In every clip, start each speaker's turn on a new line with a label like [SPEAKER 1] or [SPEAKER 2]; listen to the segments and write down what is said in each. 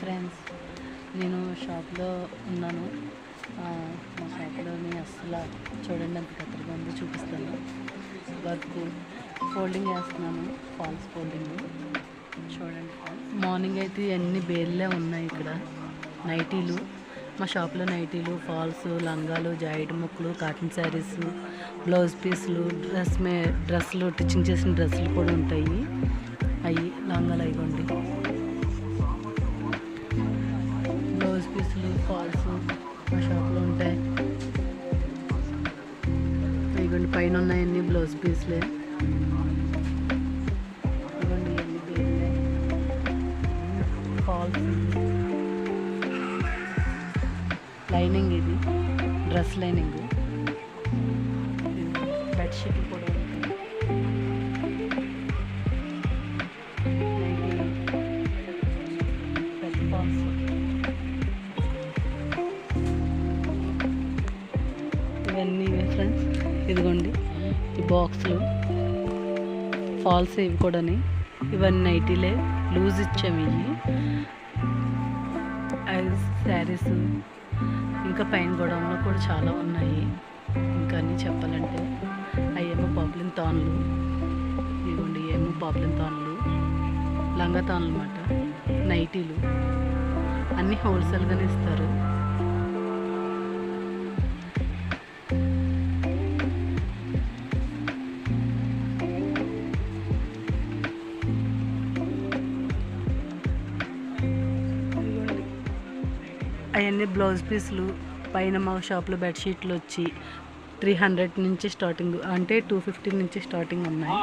[SPEAKER 1] Friends నేను షాప్లో ఉన్నాను. మా షాప్లోని అస్సలు చూడండి అంత కత్తెరగా ఉంది చూపిస్తాను. వర్క్ ఫోల్డింగ్ వేస్తున్నాను ఫాల్స్ ఫోల్డింగ్. చూడండి మార్నింగ్ అయితే అన్ని బేర్లే ఉన్నాయి ఇక్కడ. నైటీలు. మా షాప్లో నైటీలు ఫాల్స్ లంగాలు జాయిట్ ముక్కలు కాటన్ శారీస్ బ్లౌజ్ పీసులు డ్రెస్ మే డ్రెస్సులు టిచ్చింగ్ చేసిన డ్రెస్సులు కూడా ఉంటాయి. అవి లంగాలు అయిపోండి ఇవ్వండి పైన ఉన్నాయన్నీ బ్లౌజ్ పీస్లే ఇవ్వండి లైనింగ్ ఇది. డ్రెస్ లైనింగ్ బెడ్షీట్ కూడా ఇవన్నీ ఫ్రెండ్స్ ఇదిగోండి ఈ బాక్స్లు. ఫాల్స్ ఇవి కూడాని. ఇవన్నీ నైటీలే లూజ్ ఇచ్చాము ఇవి. శారీస్ ఇంకా పైన గొడవలో కూడా చాలా ఉన్నాయి. ఇంకా అన్నీ చెప్పాలంటే అవేమో పాపులిన్ తాన్లు. ఇదిగోండి ఏమో పాపులిన్ తాన్లు. లంగా తాన్లు అన్నమాట నైటీలు. అన్నీ హోల్సేల్గానే ఇస్తారు. అవన్నీ బ్లౌజ్ పీసులు పైన మా షాప్లో బెడ్షీట్లు వచ్చి త్రీ హండ్రెడ్ నుంచి స్టార్టింగ్ అంటే టూ ఫిఫ్టీ నుంచి స్టార్టింగ్ ఉన్నాయి.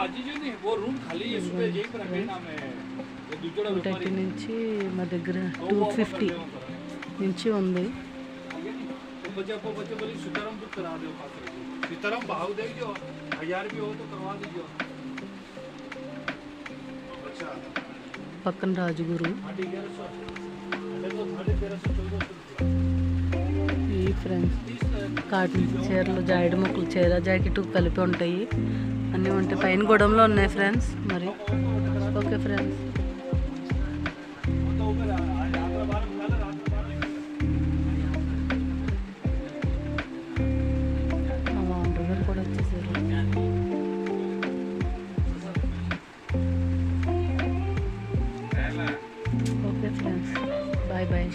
[SPEAKER 1] టూ థర్టీ నుంచి మా దగ్గర టూ ఫిఫ్టీ నుంచి ఉంది. పక్కన రాజుగురు. ఫ్రెండ్స్ కాటన్ చీరలు జాయిడ్ ముక్కలు చీర జాకెట్ కలిపి ఉంటాయి. అన్నీ ఉంటాయి పైన గొడవలో ఉన్నాయి ఫ్రెండ్స్ మరి. Okay friends okay friends bye bye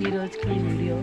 [SPEAKER 1] ఈ రోజుకి ఈ వీడియో